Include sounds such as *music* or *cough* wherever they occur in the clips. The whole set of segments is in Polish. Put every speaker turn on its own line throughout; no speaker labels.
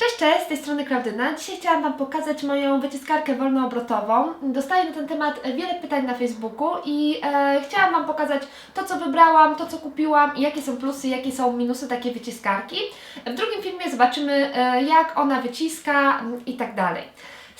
Cześć, cześć, z tej strony Klaudyna. Dzisiaj chciałam Wam pokazać moją wyciskarkę wolnoobrotową. Dostaję na ten temat wiele pytań na Facebooku i e, chciałam Wam pokazać to, co wybrałam, to, co kupiłam i jakie są plusy, jakie są minusy takiej wyciskarki. W drugim filmie zobaczymy, e, jak ona wyciska i tak dalej.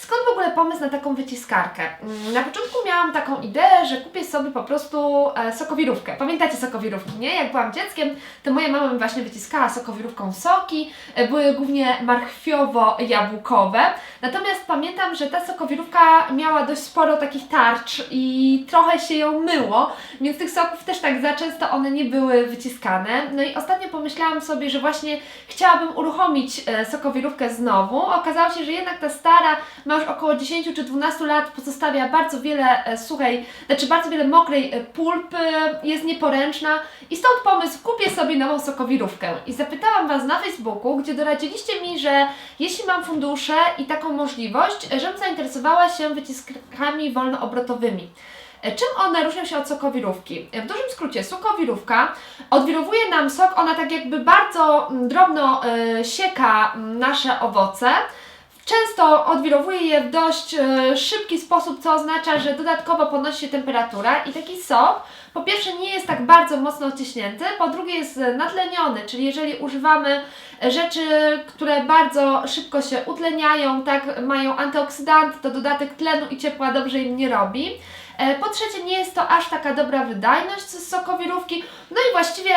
Skąd w ogóle pomysł na taką wyciskarkę? Mm, Na początku miałam taką ideę, że kupię sobie po prostu e, sokowirówkę. Pamiętacie sokowirówki, nie? Jak byłam dzieckiem, to moja mama mi właśnie wyciskała sokowirówką soki. E, Były głównie marchwiowo-jabłkowe. Natomiast pamiętam, że ta sokowirówka miała dość sporo takich tarcz i trochę się ją myło, więc tych soków też tak za często one nie były wyciskane. No i ostatnio pomyślałam sobie, że właśnie chciałabym uruchomić e, sokowirówkę znowu. Okazało się, że jednak ta stara ma już około 10 czy 12 lat, pozostawia bardzo wiele e, suchej, znaczy bardzo wiele mokrej e, pulpy, jest nieporęczna i stąd pomysł, kupię sobie nową sokowirówkę. I zapytałam Was na Facebooku, gdzie doradziliście mi, że jeśli mam fundusze i taką możliwość, e, żebym zainteresowała się wyciskami wolnoobrotowymi. E, Czym one różnią się od sokowirówki? E, W dużym skrócie, sokowirówka odwirowuje nam sok, ona tak jakby bardzo mm, drobno e, sieka mm, nasze owoce. Często odwirowuje je w dość e, szybki sposób, co oznacza, że dodatkowo podnosi się temperatura i taki sok po pierwsze nie jest tak bardzo mocno odciśnięty, po drugie jest natleniony, czyli jeżeli używamy rzeczy, które bardzo szybko się utleniają, tak mają antyoksydanty, to dodatek tlenu i ciepła dobrze im nie robi. E, Po trzecie, nie jest to aż taka dobra wydajność z sokowirówki. No i właściwie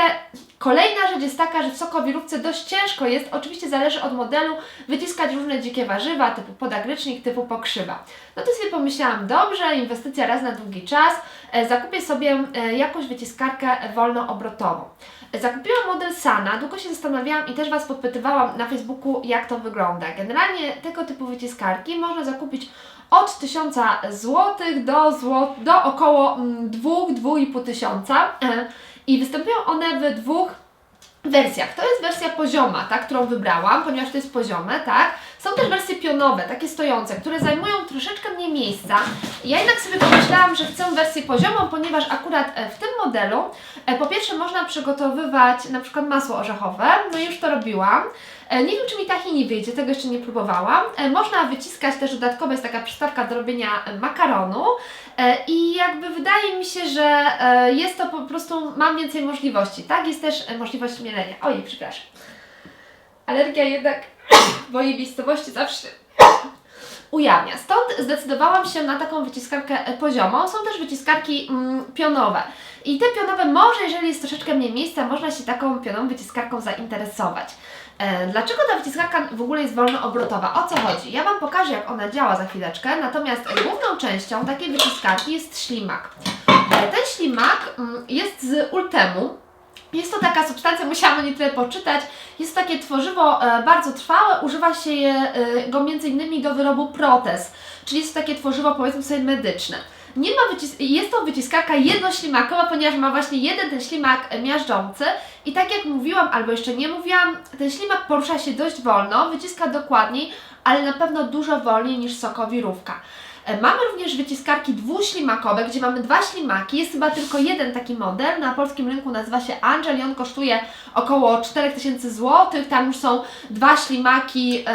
kolejna rzecz jest taka, że w sokowirówce dość ciężko jest, oczywiście zależy od modelu, wyciskać różne dzikie warzywa typu podagrycznik, typu pokrzywa. No to sobie pomyślałam, dobrze, inwestycja raz na długi czas, e, zakupię sobie e, jakąś wyciskarkę wolnoobrotową. Zakupiłam model Sana, długo się zastanawiałam i też Was podpytywałam na Facebooku, jak to wygląda. Generalnie tego typu wyciskarki można zakupić od 1000 zł do, zło, do około mm, 2-2,5 tysiąca E, *clears throat* i występują one w dwóch wersjach. To jest wersja pozioma, ta, którą wybrałam, ponieważ to jest poziome, tak? Są też wersje pionowe, takie stojące, które zajmują troszeczkę mniej miejsca. Ja jednak sobie pomyślałam, że chcę wersję poziomą, ponieważ akurat e, w tym modelu e, po pierwsze można przygotowywać na przykład masło orzechowe, no już to robiłam. E, Nie wiem, czy mi tahini wyjdzie, tego jeszcze nie próbowałam. Można wyciskać też dodatkowo, jest taka przystawka do robienia makaronu i jakby wydaje mi się, że jest to po prostu, mam więcej możliwości, tak? Jest też możliwość mielenia. Ojej, przepraszam. Alergia jednak w mojej miejscowości zawsze ujawnia. Stąd zdecydowałam się na taką wyciskarkę e, poziomą. Są też wyciskarki mm, pionowe. I te pionowe, może jeżeli jest troszeczkę mniej miejsca, można się taką pionową wyciskarką zainteresować. E, Dlaczego ta wyciskarka w ogóle jest wolnoobrotowa? O co chodzi? Ja Wam pokażę, jak ona działa za chwileczkę, natomiast główną częścią takiej wyciskarki jest ślimak. E, Ten ślimak mm, jest z ultemu, jest to taka substancja, musiałam o niej tyle poczytać. Jest to takie tworzywo e, bardzo trwałe, używa się e, go innymi do wyrobu protez, czyli jest to takie tworzywo powiedzmy sobie medyczne. Nie ma jest to wyciskarka jednoślimakowa, ponieważ ma właśnie jeden ten ślimak miażdżący i tak jak mówiłam, albo jeszcze nie mówiłam, ten ślimak porusza się dość wolno, wyciska dokładniej, ale na pewno dużo wolniej niż sokowirówka. E, Mamy również wyciskarki dwuślimakowe, gdzie mamy dwa ślimaki. Jest chyba tylko jeden taki model. Na polskim rynku nazywa się Angel i on kosztuje około 4000 zł. Tam już są dwa ślimaki.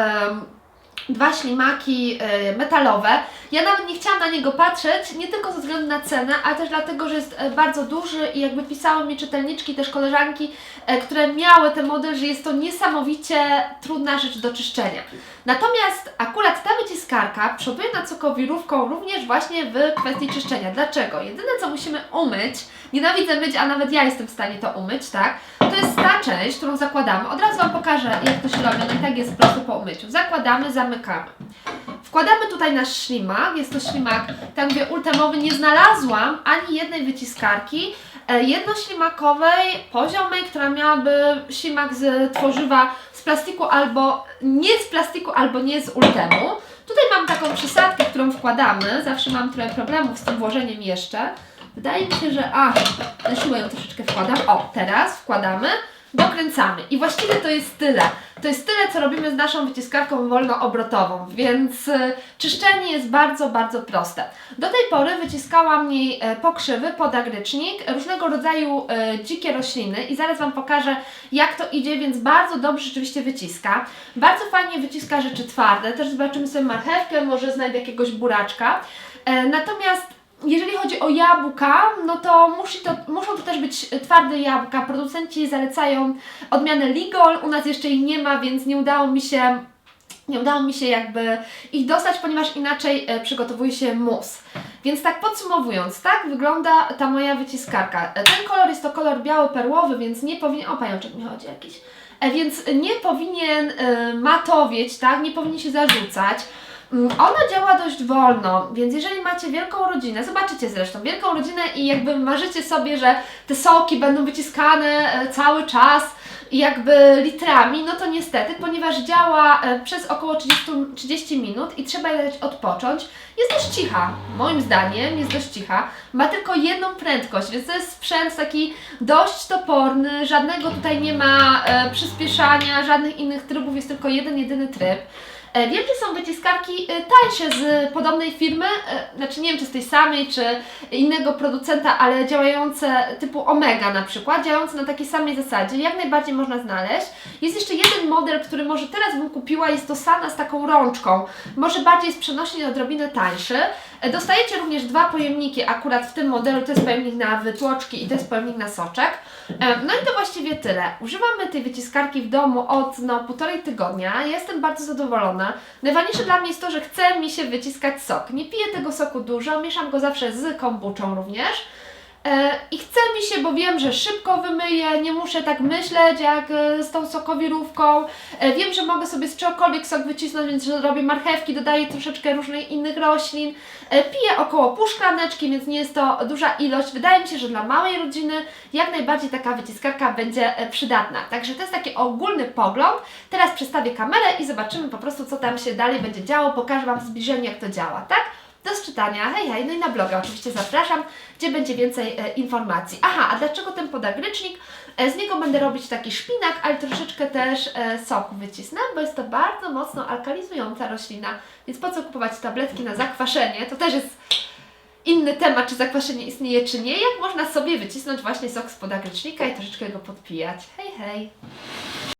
Dwa ślimaki e, metalowe. Ja nawet nie chciałam na niego patrzeć, nie tylko ze względu na cenę, ale też dlatego, że jest e, bardzo duży i jakby pisały mi czytelniczki, też koleżanki, e, które miały ten model, że jest to niesamowicie trudna rzecz do czyszczenia. Natomiast akurat ta wyciskarka przoduje nad sokowirówką również właśnie w kwestii czyszczenia. Dlaczego? Jedyne co musimy umyć, nienawidzę myć, a nawet ja jestem w stanie to umyć, tak? To jest ta część, którą zakładamy. Od razu Wam pokażę, jak to się robi. No i tak jest po prostu po umyciu. Zakładamy, zamykamy. Wkładamy tutaj nasz ślimak. Jest to ślimak, tak mówię, ultemowy. Nie znalazłam ani jednej wyciskarki e, jednoślimakowej, poziomej, która miałaby ślimak z tworzywa z plastiku albo nie z plastiku, albo nie z ultemu. Tutaj mam taką przysadkę, którą wkładamy. Zawsze mam trochę problemów z tym włożeniem jeszcze. Wydaje mi się, że a, na siłę ją troszeczkę wkładam. O, teraz wkładamy. Dokręcamy. I właściwie to jest tyle. To jest tyle, co robimy z naszą wyciskarką wolnoobrotową, więc e, czyszczenie jest bardzo, bardzo proste. Do tej pory wyciskałam niej e, pokrzywy, podagrycznik, różnego rodzaju e, dzikie rośliny i zaraz Wam pokażę, jak to idzie, więc bardzo dobrze rzeczywiście wyciska. Bardzo fajnie wyciska rzeczy twarde, też zobaczymy sobie marchewkę, może znajdę jakiegoś buraczka. E, Natomiast jeżeli chodzi o jabłka, no to, musi to muszą to też być twarde jabłka. Producenci zalecają odmianę Ligol, u nas jeszcze jej nie ma, więc nie udało mi się nie udało mi się jakby ich dostać, ponieważ inaczej e, przygotowuje się mus. Więc tak podsumowując, tak wygląda ta moja wyciskarka. E, Ten kolor jest to kolor biało-perłowy, więc nie powinien... O, pajączek mi chodzi jakiś. E, Więc nie powinien matowieć, tak? Nie powinien się zarzucać. Mm, Ona działa dość wolno, więc jeżeli macie wielką rodzinę, zobaczycie zresztą wielką rodzinę i jakby marzycie sobie, że te soki będą wyciskane e, cały czas jakby litrami, no to niestety, ponieważ działa e, przez około 30, 30 minut i trzeba dać odpocząć, jest dość cicha, moim zdaniem jest dość cicha, ma tylko jedną prędkość, więc to jest sprzęt taki dość toporny, żadnego tutaj nie ma e, przyspieszania, żadnych innych trybów, jest tylko jeden, jedyny tryb. E, Wiem, że są wyciskarki e, tańsze z podobnej firmy, e, znaczy nie wiem czy z tej samej, czy innego producenta, ale działające typu Omega na przykład, działające na takiej samej zasadzie, jak najbardziej można znaleźć. Jest jeszcze jeden model, który może teraz bym kupiła, jest to Sana z taką rączką, może bardziej jest przenośny odrobinę tańszy. Dostajecie również dwa pojemniki, akurat w tym modelu to jest pojemnik na wytłoczki i to jest pojemnik na soczek. No i to właściwie tyle. Używamy tej wyciskarki w domu od no, półtorej tygodnia. Jestem bardzo zadowolona. Najważniejsze dla mnie jest to, że chce mi się wyciskać sok. Nie piję tego soku dużo, mieszam go zawsze z kombuczą również. E, I chce mi się, bo wiem, że szybko wymyję, nie muszę tak myśleć jak e, z tą sokowirówką. E, Wiem, że mogę sobie z czegokolwiek sok wycisnąć, więc robię marchewki, dodaję troszeczkę różnych innych roślin. Piję około pół szklaneczki, więc nie jest to duża ilość. Wydaje mi się, że dla małej rodziny jak najbardziej taka wyciskarka będzie przydatna. Także to jest taki ogólny pogląd. Teraz przestawię kamerę i zobaczymy po prostu, co tam się dalej będzie działo. Pokażę Wam w zbliżeniu, jak to działa, tak? Do czytania, hej, hej, no i na bloga oczywiście zapraszam, gdzie będzie więcej e, informacji. Aha, a dlaczego ten podagrycznik? E, z niego będę robić taki szpinak, ale troszeczkę też e, soku wycisnę, bo jest to bardzo mocno alkalizująca roślina, więc po co kupować tabletki na zakwaszenie? To też jest inny temat, czy zakwaszenie istnieje, czy nie, jak można sobie wycisnąć właśnie sok z podagrycznika i troszeczkę go podpijać. Hej, hej!